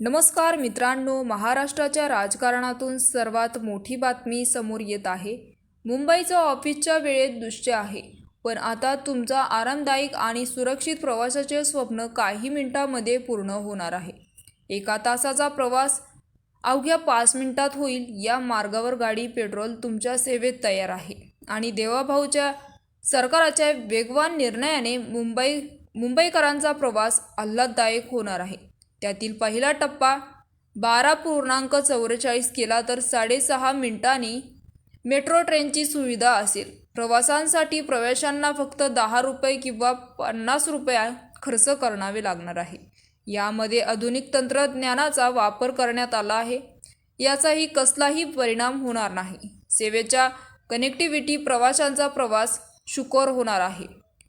नमस्कार मित्रांनो महाराष्ट्राच्या राजकारणातून सर्वात मोठी बातमी समोर येत आहे. मुंबईचं ऑफिसच्या वेळेत दृश्य आहे. पण आता तुमचा आरामदायक आणि सुरक्षित प्रवासाचे स्वप्न काही मिनिटांमध्ये पूर्ण होणार आहे. एका तासाचा प्रवास अवघ्या पाच मिनिटात होईल या मार्गावर गाडी पेट्रोल तुमच्या सेवेत तयार आहे. आणि देवाभाऊच्या सरकाराच्या वेगवान निर्णयाने मुंबई मुंबईकरांचा प्रवास आल्हाददायक होणार आहे. त्यातील पहिला टप्पा बारा पूर्णांक चौवेचाळीस केला तर साडेसहा मिनिटांनी मेट्रो ट्रेनची सुविधा असेल. प्रवासांसाठी प्रवाशांना फक्त दहा रुपये किंवा पन्नास रुपया खर्च करावे लागणार आहे. यामध्ये आधुनिक तंत्रज्ञानाचा वापर करण्यात आला आहे. याचाही कसलाही परिणाम होणार नाही. सेवेच्या कनेक्टिव्हिटी प्रवाशांचा प्रवास शुकर होणार आहे.